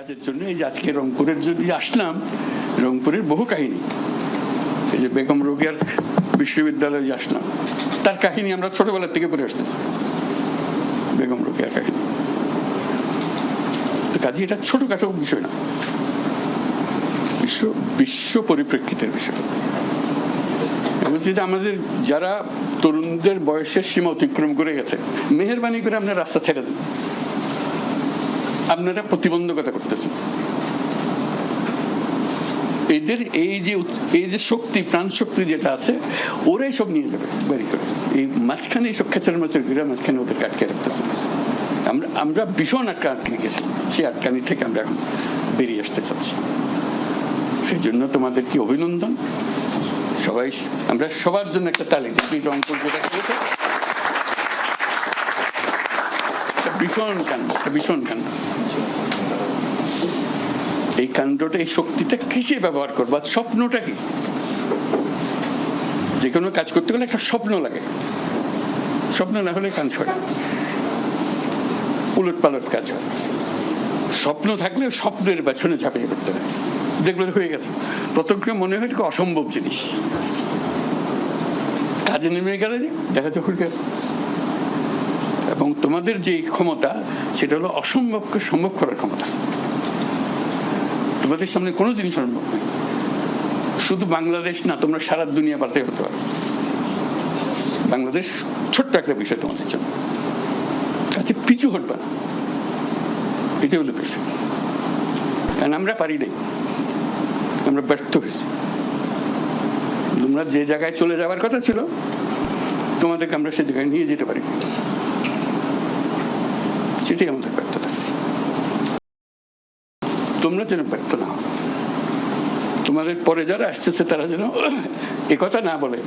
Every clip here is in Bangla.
কাজের জন্য এই যে আজকে রংপুরের যদি আসলাম, রংপুরের বহু কাহিনী। এই যে বেগম রোগিয়ার বিশ্ববিদ্যালয়ে যে আসলাম, তার কাহিনী আমরা ছোটবেলা থেকে পড়ে আসতেছি। বেগম রোগিয়ার কাহিনী। তো কাজে, এটা ছোটখাটো বিষয় না। বিশ্ব বিশ্ব পরিপ্রেক্ষিতের বিষয়। আমি আমাদের যারা তরুণদের বয়সের সীমা অতিক্রম করে গেছে, মেহরবানি করে আপনার রাস্তা ছেড়ে দেন আপনারা প্রতিবন্ধকতা করতেছেন এদের এই যে এই যে শক্তি প্রাণ শক্তি যেটা আছে, ওরাই সব নিয়ে যাবে বাড়ি করে। এই মাঝখানে এইসব খেচার মাছের ঘিরে মাঝখানে ওদেরকে আটকে রাখতেছে। আমরা আমরা ভীষণ আটকা আটকে গেছি। সেই আটকানি থেকে আমরা এখন বেরিয়ে আসতে চাচ্ছি। সেই জন্য তোমাদের কি অভিনন্দন? সবাই, আমরা সবার জন্য একটা তালি। রংপুর যেটা করেছে একটা ভীষণ কাণ্ড ভীষণ কাণ্ড। এই কাণ্ডটা, এই শক্তিটা কিসে ব্যবহার করব? আর স্বপ্নটা কি? যে কোনো কাজ করতে গেলে একটা স্বপ্ন লাগে। স্বপ্ন না হলে কাজ হয় উলট পালট কাজ হয়। স্বপ্ন থাকলে স্বপ্নের পেছনে ঝাঁপিয়ে পড়তে হয়। দেখলে হয়ে গেছে। প্রথমকে মনে হয় অসম্ভব জিনিস। কাজে নেমে গেলে যে দেখা হয়ে গেছে। তোমাদের যে ক্ষমতা, সেটা হলো অসম্ভবকে সম্ভব করার ক্ষমতা। তোমাদের সামনে কোনো জিনিস সম্ভব নেই। শুধু বাংলাদেশ না, তোমরা সারা দুনিয়া পাতে হতে পারো। বাংলাদেশ ছোট্ট একটা বিষয় তোমাদের জন্য। কাছে পিছু হটবে না। এটাই হলো বিষয় কারণ আমরা পারি নাই। আমরা ব্যর্থ হয়েছি। তোমরা যে জায়গায় চলে যাওয়ার কথা ছিল, তোমাদেরকে আমরা সে জায়গায় নিয়ে যেতে পারি। সেটাই আমাদের ব্যর্থতা তোমরা যেন ব্যর্থ না তোমাদের পরে যারা আসতেছে, তারা যেন কথা না বলে।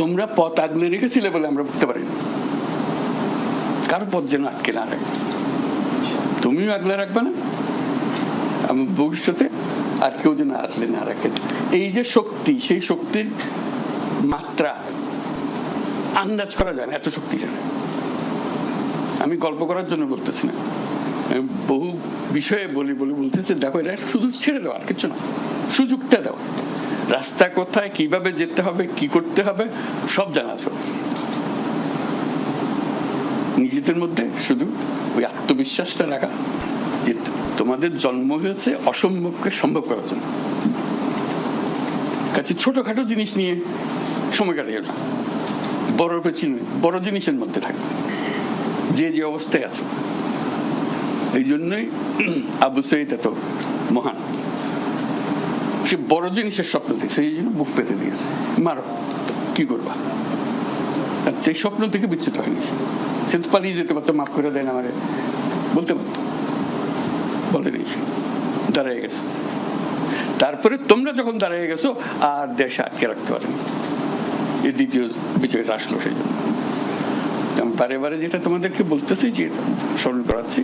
তোমরা পথ আগলে রেখেছিলে বলে আমরা বুঝতে পারি কারও পথ যেন আটকে না রাখে। তুমিও আগলে রাখবে না। আমি ভবিষ্যতে আর কেউ যেন আটলে না রাখে। এই যে শক্তি, সেই শক্তির মাত্রা আন্দাজ করা যায় না, এত শক্তি শক্তিশালী আমি গল্প করার জন্য বলতেছি না। বহু বিষয়ে বলি বলি, বলতেছে, দেখো, এটা শুধু ছেড়ে দেওয়া, আর কিছু না। সুযোগটা দাও। রাস্তা কোথায়, কীভাবে যেতে হবে, কি করতে হবে, সব জানা আছে। নিজেদের মধ্যে শুধু ওই আত্মবিশ্বাসটা রাখা, যে তোমাদের জন্ম হয়েছে অসম্ভবকে সম্ভব করার জন্য। কাছে ছোটখাটো জিনিস নিয়ে সময় কাটিয়ে বড় পেছনে বড় জিনিসের মধ্যে থাকবে। যে যে অবস্থায় আছে। এই জন্যই আবু সৈদ এত মহান। সে বড় জিনিসের স্বপ্ন দেখছে, এই জন্য বুক পেতে দিয়েছে। মারো, কি করবা? সেই স্বপ্ন থেকে বিচ্ছিত হয়নি সে। তো পালিয়ে যেতে পারতো, মাফ করে দেন আমারে। বলতে পারতো। বলেনি দাঁড়িয়ে গেছে। তারপরে তোমরা যখন দাঁড়িয়ে গেছো, আর দেশ আটকে রাখতে পারেনি এই দ্বিতীয় বিজয়টা আসলো সেই জন্য। বারে বারে যেটা তোমাদেরকে বলতেছি যে স্মরণ করাচ্ছি,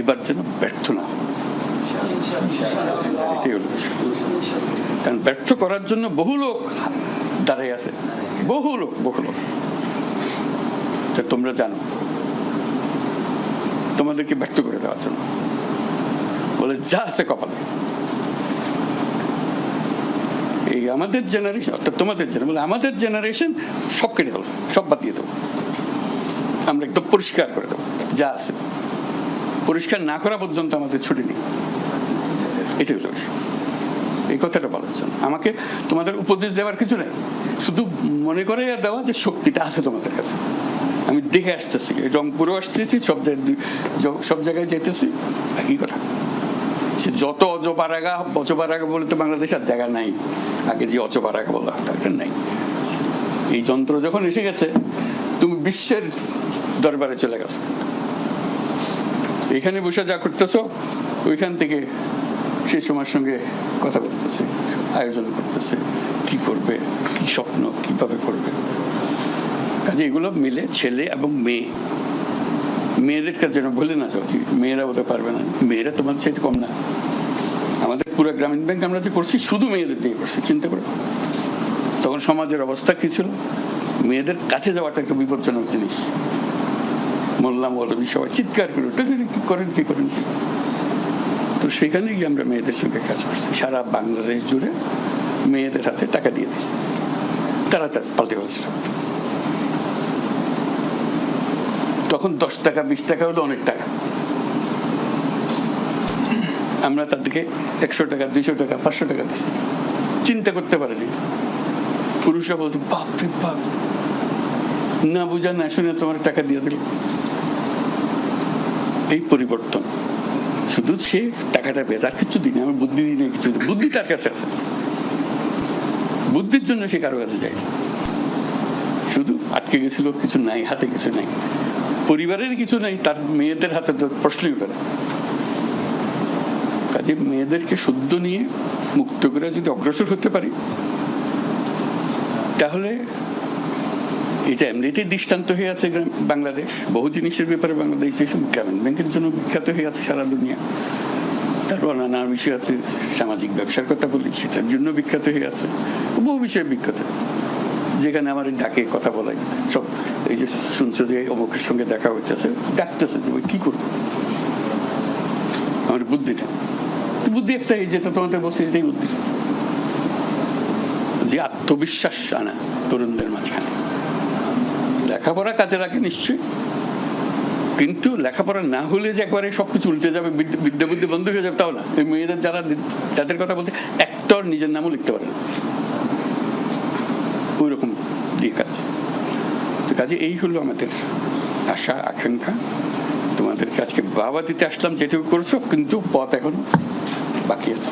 এবার যেন ব্যর্থ না। কারণ ব্যর্থ করার জন্য বহু লোক দাঁড়াই আছে। বহু লোক বহু লোক। তোমরা জানো, তোমাদেরকে ব্যর্থ করে দেওয়ার জন্য। বলে, যা আছে কপালে। এই আমাদের জেনারেশন অর্থাৎ তোমাদের জেনারেশন বলে, আমাদের জেনারেশন সব কেটে দেবো সব বাদ দিয়ে দেবো। আমরা একদম পরিষ্কার করে দেবো। যা আছে। পরিষ্কার না করা পর্যন্ত আমাদের ছুটি নেই। এটাই এই কথাটা বলার জন্য। আমাকে তোমাদের উপদেশ দেওয়ার কিছু নেই। শুধু মনে করে দেওয়া যে শক্তিটা আছে তোমাদের কাছে। আমি দেখে আসতেছি। রংপুরও আসতেছি, সব জায়গায় সব জায়গায় যেতেছি একই কথা। সে যত অজপারাগা অজপারাগা তো বাংলাদেশ আর জায়গা নাই। আগে যে অজপারাগা বলা হতো নাই। এই যন্ত্র যখন এসে গেছে, তুমি বিশ্বের দরবারে চলে গেছো এখানে বসে যা করতেছো, ওইখান থেকে সেই সময়ের সঙ্গে কথা বলতেছে, আয়োজন করতেছে, কি করবে, কি স্বপ্ন, কীভাবে করবে। কাজে এগুলো মিলে ছেলে এবং মেয়ে। মেয়েদের কাছে যেন বলে না যে মেয়েরা হতে পারবে না। মেয়েরা তোমার সাথে কম না। আমাদের পুরো গ্রামীণ ব্যাংক আমরা যে করছি, শুধু মেয়েদের দিয়ে করছি, চিন্তা করে। তখন সমাজের অবস্থা কি ছিল? মেয়েদের কাছে যাওয়াটা একটা বিপজ্জনক জিনিস। মোল্লা মৌলবী সবাই চিৎকার করে "ওটা কি, করেন কি করেন কি? তো সেখানে গিয়ে আমরা মেয়েদের সঙ্গে কাজ করছি। সারা বাংলাদেশ জুড়ে মেয়েদের হাতে টাকা দিয়ে দিই তারা তার পাল্টে বলছিল তখন দশ টাকা, বিশ টাকা হলো অনেক টাকা। আমরা তাদেরকে একশো টাকা, দুইশো টাকা, পাঁচশো টাকা দিচ্ছি চিন্তা করতে পারেনি। পুরুষরা বলছে বাপ রে বাপ! না বুঝা, না শুনে তোমার টাকা দিয়ে দিল। এই পরিবর্তন। শুধু সে টাকাটা পেয়ে, তার কিছু দিনে আমার বুদ্ধি দিনে কিছু বুদ্ধি তার কাছে আছে। বুদ্ধির জন্য সে কারও কাছে যায় শুধু আটকে গেছিল, কিছু নাই, হাতে কিছু নাই। পরিবারের কিছু নাই, তার মেয়েদের হাতে তো প্রশ্নই করে কাজে মেয়েদেরকে শুদ্ধ নিয়ে, মুক্ত করে যদি অগ্রসর হতে পারি, তাহলে এটা এমনিতেই দৃষ্টান্ত হয়ে আছে বাংলাদেশ। বহু জিনিসের ব্যাপারে বাংলাদেশ যেসব গ্রামীণ ব্যাংকের জন্য বিখ্যাত হয়ে আছে সারা দুনিয়া। তারপর নানা বিষয় আছে, সামাজিক ব্যবসার কথা বলি, সেটার জন্য বিখ্যাত হয়ে আছে। বহু বিষয়ে বিখ্যাত। যেখানে আমার ডাকে কথা বলাই, সব এই যে শুনছো যে অমুকের সঙ্গে দেখা হইতেছে, ডাকতেছে যে, ওই কি করব? আমার বুদ্ধিটা। বুদ্ধি একটাই যেটা তোমাদের বলছে, এটাই বুদ্ধি। যে আত্মবিশ্বাস আনা তরুণদের মাঝখানে। লেখাপড়া কাজে লাগে নিশ্চয়ই। কিন্তু লেখাপড়া না হলে যে একবারে সবকিছু উল্টে যাবে বিদ্যা- বুদ্ধি বন্ধ হয়ে যাবে, তাও না। এই মেয়েদের যারা যাদের কথা বলতে একটার নিজের নামও লিখতে পারে না। ওই রকম দিয়ে কাজ। তো কাজে এই হলো আমাদের আশা, আকাঙ্ক্ষা। তোমাদের কাছকে বাবা দিতে আসলাম, যেটুকু করছ, কিন্তু পথ এখন বাকি আছে।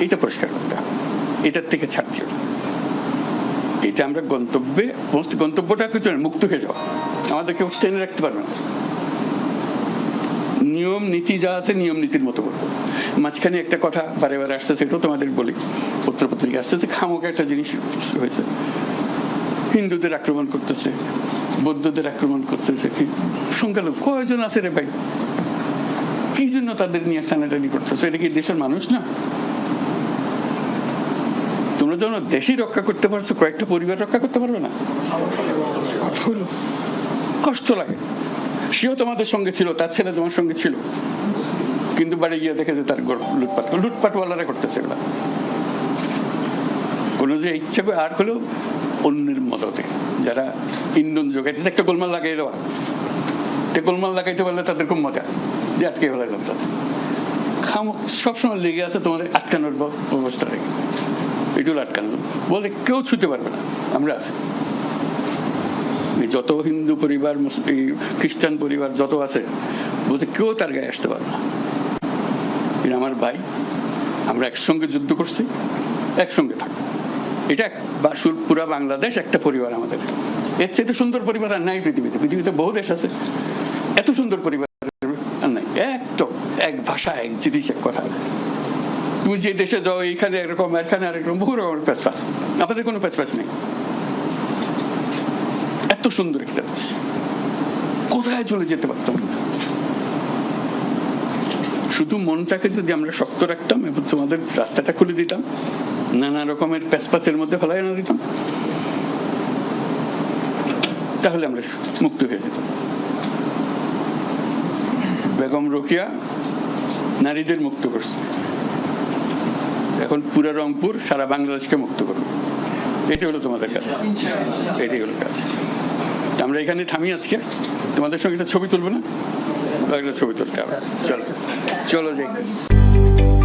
এইটা পরিষ্কার করতে হবে। এটার থেকে ছাড় দিও না। এটা আমরা গন্তব্যে, সমস্ত গন্তব্যটা কিছু মুক্ত হয়ে যাও আমাদের কেউ টেনে রাখতে পারবে না। নিয়ম, নীতি যা আছে, নিয়ম, নীতির মতো করব মাঝখানে একটা কথা বারে বারে আসতেছে এটাও তোমাদের বলি। পত্র পত্রিকা আসতেছে খামোকা একটা জিনিস হয়েছে। হিন্দুদের আক্রমণ করতেছে, বৌদ্ধদের আক্রমণ করতেছে সংখ্যালঘু। কয়জন আছে রে ভাই? কি জন্য তাদের নিয়ে টানাটানি করতেছে? এটা কি দেশের মানুষ না? তোমরা যেন দেশই রক্ষা করতে পারছ, কয়েকটা পরিবার রক্ষা করতে পারবে না। কষ্ট লাগে। সেও তোমাদের সঙ্গে ছিল, তার ছেলে তোমার সঙ্গে ছিল। কিন্তু বাড়ি গিয়ে দেখে যে তার লুটপাট লুটপাটওয়ালারা করতেছে এগুলা। কোনো যে ইচ্ছে করে আর হলেও অন্যের মদতে। যারা ইন্ধন যোগাইতে একটা গোলমাল লাগাই দেওয়া। তে গোলমাল লাগাইতে পারলে তাদের খুব মজা। যে আটকে ফেলা যাবে। খাম সবসময় লেগে আছে তোমাদের আটকানোর অবস্থা রেখে। এগুলো আটকানো বলে কেউ ছুতে পারবে না। আমরা আছি। যত হিন্দু পরিবার এই খ্রিস্টান পরিবার যত আছে বলতে কেউ তার গায়ে আসতে পারবে না। আমার ভাই। আমরা একসঙ্গে যুদ্ধ করছি, একসঙ্গে থাকব এটা এক- বা সু- পুরা বাংলাদেশ, একটা পরিবার আমাদের। এর চেয়ে সুন্দর পরিবার আর নাই পৃথিবীতে। পৃথিবীতে বহু দেশ আছে। এত সুন্দর পরিবার আর নাই। একদম এক ভাষা এক জিনিস এক কথা। তুমি যে দেশে যাও, এইখানে একরকম এখানে আরেকরকম, বহু রকমের প্যাচপাচ আমাদের কোনো প্যাচপাচ নেই। এত সুন্দর একটা দেশ। কোথায় চলে যেতে পারতাম না শুধু মনটাকে যদি আমরা শক্ত রাখতাম এবং তোমাদের রাস্তাটা খুলে দিতাম, নানা রকমের প্যাচপাচের মধ্যে ফেলাই না দিতাম, তাহলে আমরা মুক্ত হয়ে যেতাম। বেগম রোকিয়া নারীদের মুক্ত করছে। এখন পুরো রংপুর সারা বাংলাদেশকে মুক্ত করব এটি হলো তোমাদের কাজ। এটি হলো কাজ। আমরা এখানে থামি আজকে। তোমাদের সঙ্গে একটা ছবি তুলবো না? একটা ছবি তুলতে হবে। চলো। চলো যাই।